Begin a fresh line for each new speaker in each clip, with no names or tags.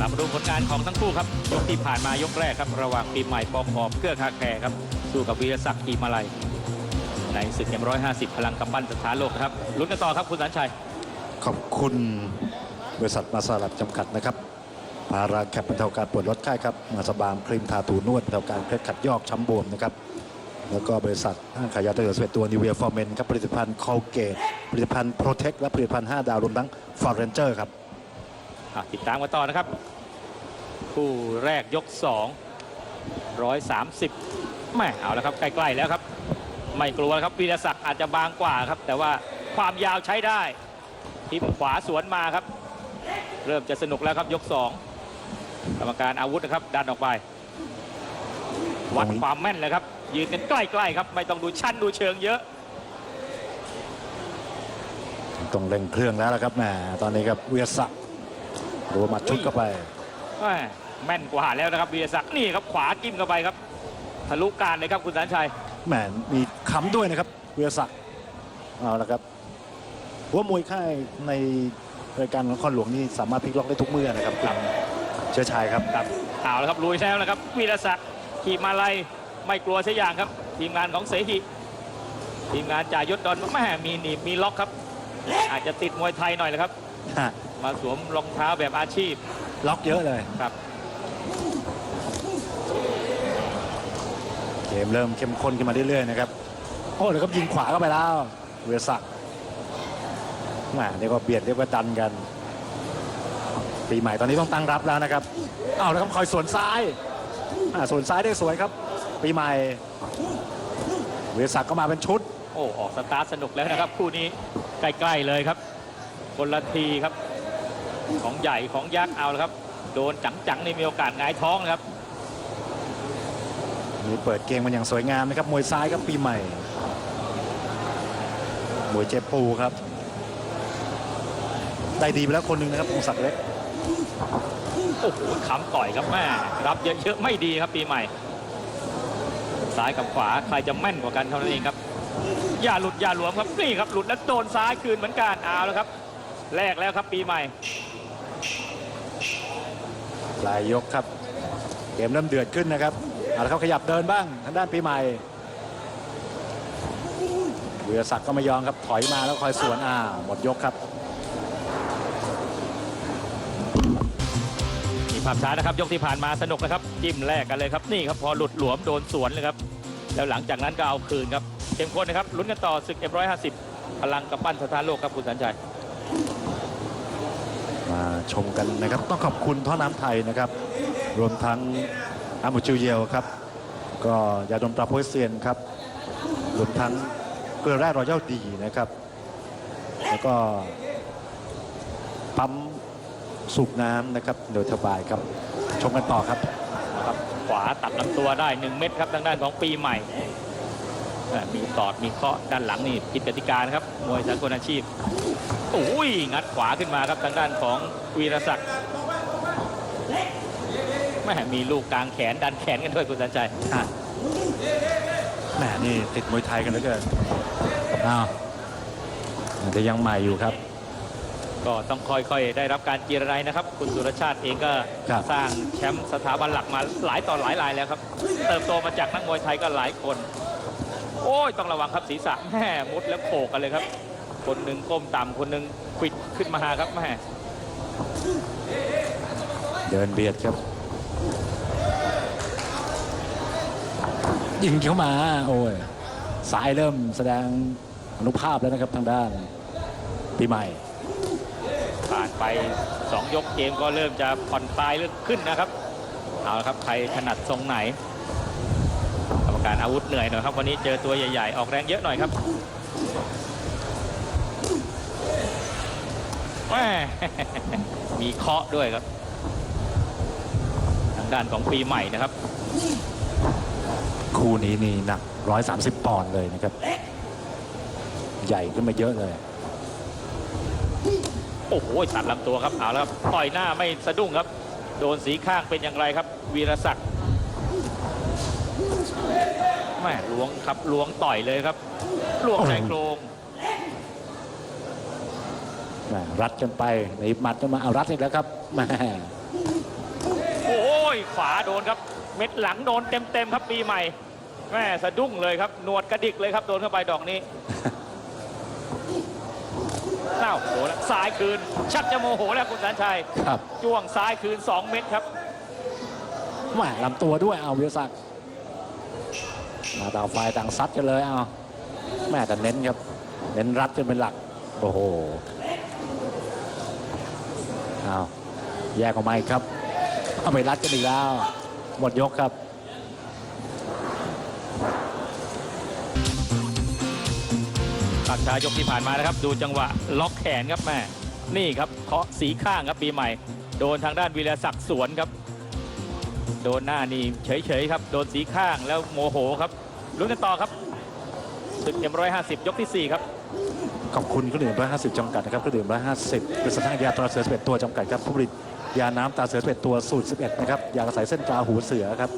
เรามาดูผลงานของทั้งคู่ครับยกที่ผ่านมายกแรกครับ ระหว่างปีใหม่ปองหอมเกื้อคาแคร์ครับสู้กับวีรศักดิ์กีมาลัยในศึกเอ็มร้อยห้าสิบพลังกำปั้นสถานโลกครับลุ้นกันต่อครับคุณสันชัย
ขอบคุณบริษัทมาสลัดจำกัดนะครับพาราแคปบรรเทาการปวดลดไข้ครับมาสบามครีมทาถูนวดบรรเทาการเคล็ดขัดยอกช้ำบวมนะครับแล้วก็บริษัทห้างขายยาตะเกียบสเวตตัวนิเวียฟอร์เมนครับผลิตภัณฑ์คอลเกตผลิตภัณฑ์โปรเทคและผลิตภัณฑ์ 5 ดาวรวมทั้งฟอร์เรนเจอร์ครับ
อะติดตามกันต่อนะครับ คู่แรกยก 2 130แม่เอาแล้วครับใกล้ๆแล้วครับ ไม่กลัวครับวีรศักดิ์อาจจะบางกว่าครับ แต่ว่าความยาวใช้ได้ทิมขวาสวนมาครับ เริ่มจะสนุกแล้วครับยก 2 กรรมการอาวุธนะครับดันออกไป วัดความแม่นเลยครับ ยืนกันใกล้ๆครับ ไม่ต้องดูชั้นดูเชิงเยอะ
ต้องเร่งเครื่องแล้วละครับแหมตอนนี้ครับเวียศักรัวมัดชุดเข้าไป
แม่แม่นกว่าแล้วนะครับวีรศักดิ์นี่ครับขวากิ้มเข้าไปครับทะลุการเลยครับคุณสันชัย
แหมมีคำด้วยนะครับเวียศักดิ์เอาละครับหัวมวยค่ายในรายการนครหลวงนี่สามารถพลิกล็อกได้ทุกเมื่อนะครับคุณเชื้อชายครับ
ครับเอาแล้วครับลุยแล้วนะครับวีรศักดิ์ขี่มาลัยไม่กลัวเสียอย่างครับ ทีมงานของเสหิทีมงานจ่ายศดอนแม่มีหนีบมีล็อกครับ อาจจะติดมวยไทยหน่อยนะครับ
ฮะ
มาสวมรองเท้าแบบอาชีพ
ล็อกเยอะเลย
ครับ
เกมเริ่มเข้มข้นขึ้นมาเรื่อยๆนะครับ โอ้เดี๋ยวก็ยิงขวาเข้าไปแล้ว เวียศักดิ์แหมเรียกว่าเบียดเรียกว่าดันกัน ปีใหม่ตอนนี้ต้องตั้งรับแล้วนะครับ เอาแล้วครับคอยสวนซ้ายอ่าสวนซ้ายได้สวยครับ ปีใหม่ เวียศักดิ์ก็มาเป็นชุด
โอ้ออกสตาร์ทสนุกแล้วนะครับ คู่นี้ใกล้ๆเลยครับคนละทีครับ ของใหญ่ของยักษ์เอาแล้วครับ โดนจังๆนี่มีโอกาสหงายท้องนะครับ
นี่เปิดเกมมันอย่างสวยงามนะครับมวยซ้ายครับปีใหม่มวยเจ็บปูครับ ได้ดีไปแล้วคนหนึ่งนะครับพงศักดิ์เล็ก
โอ้โหขำต่อยครับแม่รับเยอะๆไม่ดีครับปีใหม่ซ้ายกับขวาใครจะแม่นกว่ากันเท่านั้นเองครับ อย่าหลุดอย่าหลวมครับนี่ครับหลุดแล้วโดนซ้ายคืนเหมือนกันเอาแล้วครับแลกแล้วครับปีใหม่
ปลายยกครับ เกมเริ่มเดือดขึ้นนะครับเอาละครับขยับเดินบ้างทางด้านปีใหม่เบือศักดิ์ก็ไม่ยอมครับถอยมาแล้วคอยสวนอ่าหมดยกครับ
มีภาพช้านะครับยกที่ผ่านมาสนุกนะครับจิ้มแลกกันเลยครับนี่ครับพอหลุดหลวมโดนสวนเลยครับแล้วหลังจากนั้นก็เอาคืนครับเข้มข้นนะครับลุ้นกันต่อศึก F150 พลังกำปั้นสถานโลกครับคุณสันชัย
มาชมกันนะครับ ต้องขอบคุณท่อน้ำไทยนะครับ รวมทั้งอามูจิวเยลครับ ก็ยาดมตราโพลิเซียนครับ รวมทั้งเกลือแร่รอยัลดีนะครับ แล้วก็ปั๊มสูบน้ำนะครับโดยทบายครับ ชมกันต่อครับ
ครับขวาตัดลำตัวได้ 1 เม็ดครับทางด้านของปีใหม่ มีตอดมีเคาะด้านหลังนี่ผิดกติกานะครับมวยสากลอาชีพโอ้ยงัดขวาขึ้นมาครับทางด้านของวีรศักดิ์แม่มีลูกกลางแขนดันแขนกันด้วยคุณสันชัย
อะแหมนี่ติดมวยไทยกันเหลือเกินอ้าวอาจจะยังใหม่อยู่ครับ
ก็ต้องค่อยๆ ได้รับการจีรไรนะครับ คุณสุรชาติเองก็
ครับ
สร้างแชมป์สถาบันหลักมาหลายต่อหลายรายแล้วครับ เติบโตมาจากนักมวยไทยก็หลายคนโอ้ยต้องระวังครับศีรษะแม่มุดแล้วโขกกันเลยครับ คนหนึ่งก้มต่ำคนหนึ่งควิดขึ้นมาครับแม่
เดินเบียดครับ ยิงเข้ามา โอ้ยสายเริ่มแสดงอนุภาพแล้วนะครับทางด้านปีใหม่
ผ่านไป 2 ยกเกมก็เริ่มจะผ่อนคลายเริ่มขึ้นนะครับ เอาละครับ ใครถนัดทรงไหน กรรมการอาวุธเหนื่อยหน่อยครับวันนี้เจอตัวใหญ่ ๆ ออกแรงเยอะหน่อยครับแม่มีเคาะด้วยครับ ทางด้านของปีใหม่นะครับ
คู่นี้นี่หนัก 130 ปอนด์เลยนะครับ ใหญ่ขึ้นมาเยอะเลย
โอ้โหตัดลำตัวครับเอาแล้วครับต่อยหน้าไม่สะดุ้งครับ โดนสีข้างเป็นอย่างไรครับ วีรศักดิ์ แม่ล้วงครับล้วงต่อยเลยครับล้วงในโครง
แหม่รัดกันไปในหมัดกันมาเอารัดอีกแล้วครับแหม่
โอ้ยขวาโดนครับ เม็ดหลังโดนเต็มๆครับปีใหม่ แม่สะดุ้งเลยครับหนวดกระดิกเลยครับโดนเข้าไปดอกนี้เอ้าโดนแล้วซ้ายคืน ชัดจะโมโหแล้วคุณสันชัย
ครับ
จ้วงซ้ายคืน 2 เม็ดครับ
แหม่ลำตัวด้วยเอาวิรศักดิ์ มาต่างฝ่ายต่างซัดกันเลยเอาแม่แต่เน้นครับ เน้นรัดจนเป็นหลัก โอ้โหเอาแยกออกมาอีกครับเอาไปรัดกันอีกแล้ว หมดยกครับ
ตัดชายกที่ผ่านมานะครับ ดูจังหวะล็อกแขนครับแม่นี่ครับเคาะสีข้างครับปีใหม่ โดนทางด้านวีรศักดิ์สวนครับ โดนหน้านี่เฉยๆครับ โดนสีข้างแล้วโมโหครับ ลุ้นกันต่อครับศึกเอ็มร้อยห้าสิบยกที่สี่ครับ
ขอบคุณเครื่องดื่ม150จำกัดนะครับเครื่องดื่ม150เป็นสถานยาตราเสือ11ตัวจำกัดครับผู้ผลิตยาน้ำตาเสือ11ตัวสูตร11นะครับยากระสายเส้นตราหูเสือครับ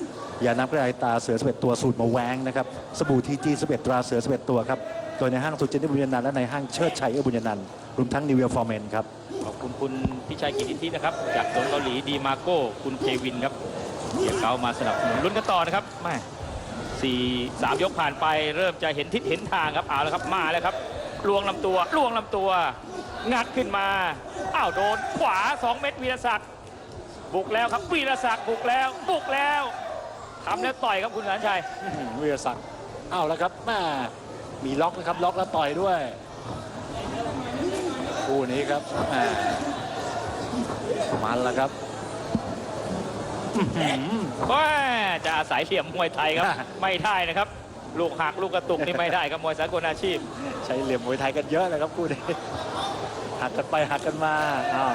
ยาน้ำกระไอตาเสือ11ตัวสูตรมาแวงนะครับสบู่ทีจี11ตราเสือ11ตัวครับโดยในห้างสุจินทบุญญานันท์และในห้างเชิดชัยเอื้อบุญญานันท์รวมทั้งนิวเวลฟอร์เมนครับ
ขอบคุณคุณพิชัยกิติทินะครับจากโซนเกาหลีดีมาโก้คุณเควินครับเกียร์เกามาสนับสนุนลุ้นกันต่อนะครับแม่ สี่สามยกผ่านไปเริ่มจะเห็นทิศเห็นทางครับเอาแล้วครับมาแล้วครับลวงลำตัวลวงลำตัว งัดขึ้นมาอ้าวโดนขวา 2 เม็ดวีรศักดิ์บุกแล้วครับวีรศักดิ์บุกแล้วบุกแล้วทำแล้วต่อยครับคุณสันชัย
วิรศักดิ์เอาแล้วครับแม่มีล็อกนะครับล็อกแล้วต่อยด้วยคู่นี้ครับแม่มันแล้วครับ
ว่าจะอาศัยเหลี่ยมมวยไทยครับ ไม่ได้นะครับ ลูกหักลูกกระตุกนี่ไม่ได้ครับมวยสากลอาชีพ
ใช้เหลี่ยมมวยไทยกันเยอะเลยครับคู่นี้หักกันไปหักกันมาอ้าว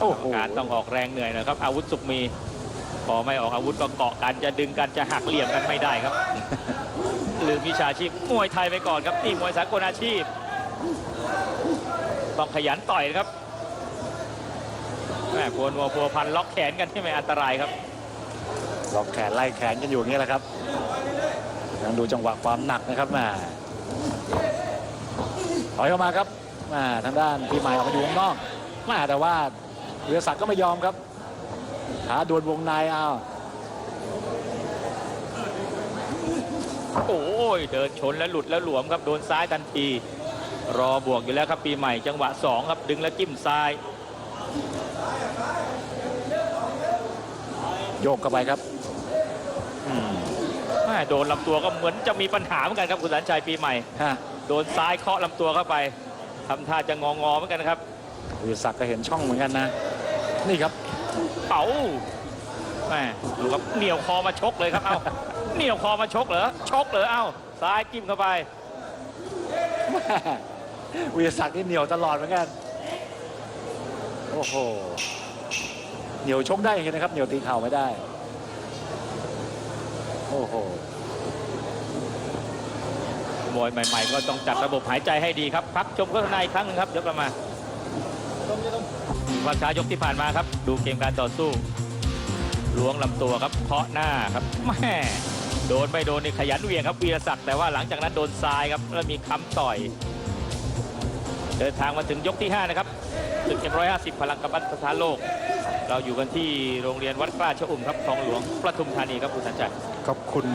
โอ้โห
การต้องออกแรงเหนื่อยนะครับ อาวุธสุกมี พอไม่ออกอาวุธก็เกาะกันจะดึงกันจะหักเหลี่ยมกันไม่ได้ครับลืมวิชาชีพมวยไทยไปก่อนครับนี่มวยสากลอาชีพ ต้องขยันต่อยนะครับแม่พัวนัวพัวพันล็อกแขนกันที่ไม่อันตรายครับ
ล็อกแขนไล่แขนกันอยู่อย่างนี้แหละครับยังดูจังหวะความหนักนะครับแม่ถอยเข้ามาครับแม่ทางด้านปีใหม่ออกมาอยู่ข้างนอกแม่แต่ว่าวิรศักดิ์ก็ไม่ยอมครับขาดวลวงในเอา
โอ้ยเดินชนแล้วหลุดแล้วหลวมครับโดนซ้ายทันที รอบวกอยู่แล้วครับปีใหม่จังหวะสองครับดึงแล้วจิ้มซ้าย
โยกเข้าไปครับ
อืมแม่โดนลำตัวก็เหมือนจะมีปัญหาเหมือนกันครับคุณสันชัยปีใหม่
ฮะ
โดนซ้ายเคาะลำตัวเข้าไปทำท่าจะงองอๆเหมือนกันนะครับ
วิรศักดิ์ก็เห็นช่องเหมือนกันนะ นี่ครับ
เป๋าแม่ดูครับเหนียวคอมาชกเลยครับ เอ้าเหนียวคอมาชกเหรอ ชกเหรอ เอ้าซ้ายจิ้มเข้าไป
แม่วิรศักดิ์นี่เหนียวตลอดเหมือนกัน โอ้โห เหนียวชกได้อย่างนะครับ เหนียวตีเข่าไม่ได้ โอ้โห
มวยใหม่ ๆ ก็ต้องจัดระบบหายใจให้ดีครับ พักชมโฆษณาอีกครั้งนึงครับเดี๋ยวกลับมาควันช้ายกที่ผ่านมาครับ ดูเกมการต่อสู้ล้วงลำตัวครับเคาะหน้าครับแม่โดนไม่โดนนี่ขยันเวียงครับวีรศักดิ์แต่ว่าหลังจากนั้นโดนซ้ายครับแล้วมีค้ำต่อย เดินทางมาถึงยกที่ 5 นะครับตึกเอ็มร้อยห้าสิบพลังกำปั้นสถานโลก เราอยู่กันที่โรงเรียนวัดกล้าชะอุ่มครับคลองหลวงประทุมธานีครับคุณสันจักร
ขอบคุณ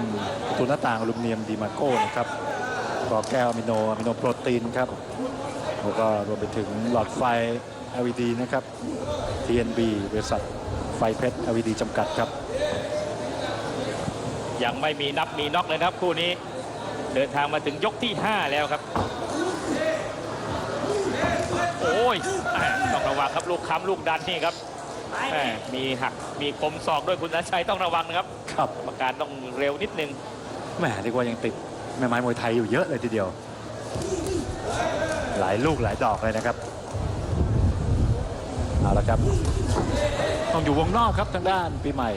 ประตูหน้าต่างอลูมิเนียมดีมาโก้นะครับกอแก้วอะมิโนอะมิโนโปรตีนครับแล้วก็รวมไปถึงหลอดไฟ LED นะครับ TNB บริษัทไฟเพชร LED จำกัดครับ
ยังไม่มีนับมีน็อกเลยนะครับคู่นี้เดินทางมาถึงยกที่ 5 แล้วครับ โอ้ยแหม่ต้องระวังครับลูกค้ำลูกดันนี่ครับ แหม่มีหักมีคมศอกด้วยคุณสันชัยต้องระวังนะครับ
ครับ
กรรมการต้องเร็วนิดนึง
แหมเรียกว่ายังติดแม่ไม้มวยไทยอยู่เยอะเลยทีเดียว หลายลูกหลายดอกเลยนะครับเอาละครับ
ต้องอยู่วงนอกครับทางด้านปีใหม่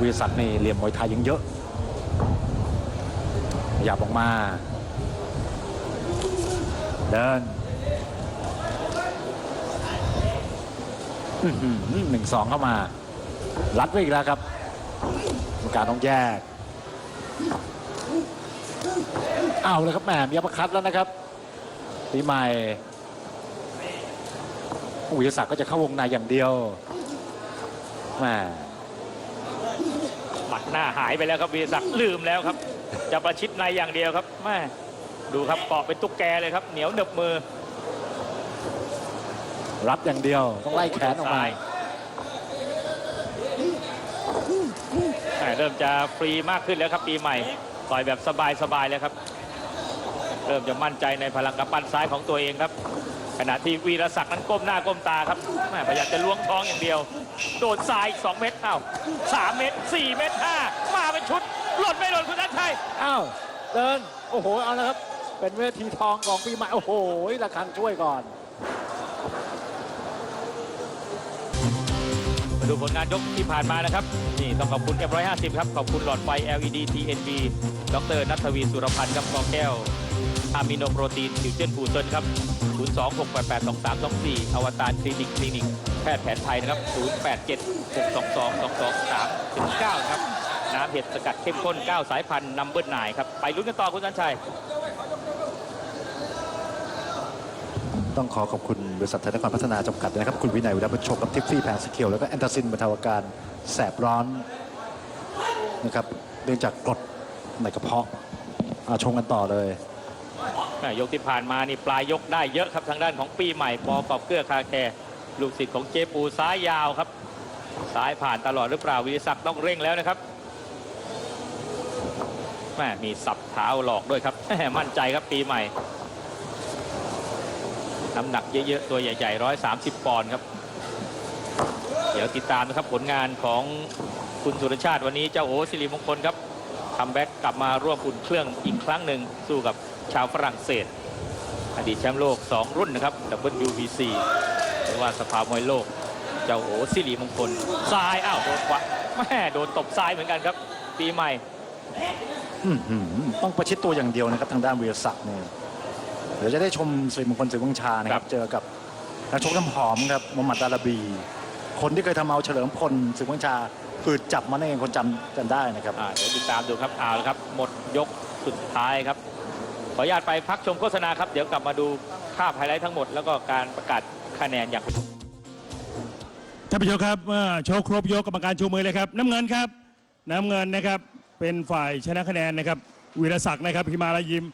วิรศักดิ์นี่เหลี่ยมมวยไทยยังเยอะขยับออกมา เดินอื้อ หนึ่งสองเข้ามา รัดไว้อีกแล้วครับกรรมการต้องแยกเอาเลยครับแหมมีอัปคัดแล้วนะครับปีใหม่วิทยศักดิ์ก็จะเข้าวงในอย่างเดียวแหม่
หมัดหน้าหายไปแล้วครับวีรศักดิ์ลืมแล้วครับ จะประชิดในอย่างเดียวครับแม่ดูครับเกาะเป็นตุ๊กแกเลยครับ เหนียวหนึบมือ
รับอย่างเดียว ต้องไล่แขนออกมา
ซ้ายแม่เริ่มจะฟรีมากขึ้นแล้วครับปีใหม่ต่อยแบบสบายๆแล้วครับ เริ่มจะมั่นใจในพลังกำปั้นซ้ายของตัวเองครับ ขณะที่วีรศักดิ์นั้นก้มหน้าก้มตาครับแม่พยายามจะล้วงท้องอย่างเดียว โดนซ้าย2เม็ดอ้าว3เม็ด4เม็ด5มาเป็นชุดหล่นไม่หล่นคุณทันชัย
อ้าว เดิน โอ้โห เอาละครับ เป็นเวทีทองของปีใหม่ โอ้โหระฆังช่วยก่อน
มาดูผลงานยกที่ผ่านมานะครับ นี่ต้องขอบคุณ F150 ครับ ขอบคุณหลอดไฟ LED TNB ดรนัทวีสุรพันธ์ครับกอแก้วอะมิโนโปรตีนฟิวเจนฟูเซนครับ 026882324 อวตารคลินิกคลินิก แพทย์แผนไทยนะครับ 0876222239 ครับ น้ำเห็ดสกัดเข้มข้น 9 สายพันธุ์นัมเบอร์นครับ ไปลุ้นกันต่อคุณสันชัย
ต้องขอขอบคุณบริษัทไทยนครพัฒนาจำกัดนะครับ คุณวินัยวิรัตโชคกับทิฟฟี่แพนสเกลแล้วก็แอนตาซินบรรเทาอาการแสบร้อนนะครับเนื่องจากกรดในกระเพาะอาชงกันต่อเลย
แม่ยกที่ผ่านมานี่ปลายยกได้เยอะครับทางด้านของปีใหม่ปอกอบเกื้อคาแคร์ลูกศิษย์ของเจปูซ้ายยาวครับซ้ายผ่านตลอดหรือเปล่าวิศักดิ์ต้องเร่งแล้วนะครับแม่มีสับเท้าหลอกด้วยครับแม่มั่นใจครับปีใหม่ น้ำหนักเยอะๆ ตัวใหญ่ๆ 130 ปอนด์ครับ เดี๋ยวติดตามนะครับผลงานของคุณสุรชาติวันนี้เจ้าโอสิริมงคลครับคัมแบ็กกลับมาร่วมอุ่นเครื่องอีกครั้งหนึ่งสู้กับชาวฝรั่งเศส อดีตแชมป์โลก 2 รุ่นนะครับ WBC หรือว่าสภามวยโลก เจ้าโอสิริมงคลซ้ายอ้าวโดนขวาแม่โดนตบซ้ายเหมือนกันครับปีใหม่
อื้อหือต้องประชิดตัวอย่างเดียวนะครับทางด้านเวิทยาศักดิ์เนี่ย ดี๋ยวจะได้ชมสิริมงคลสิริวังชานะค
ครั
รับ
บ
เจอกับนักชกน้ำหอมครับมุฮัมมัดดาราบี คนที่เคยทำเอาเฉลิมพลสิริวังชา คือจับมันเองคนจำกันได้นะครับ
อ่าเดี๋ยวติดตามดูครับเอาละครับ หมดยกสุดท้ายครับ ขออนุญาตไปพักชมโฆษณาครับ เดี๋ยวกลับมาดูภาพไฮไลท์ทั้งหมด แล้วก็การประกาศคะแนนอย่าง
ท่านผู้ชมครับเมื่อโชว์ครบยกกรรมการชูมือเลยครับ น้ำเงินครับ น้ำเงินนะครับเป็นฝ่ายชนะคะแนนนะครับวีรศักดิ์นะครับพิมาลายิม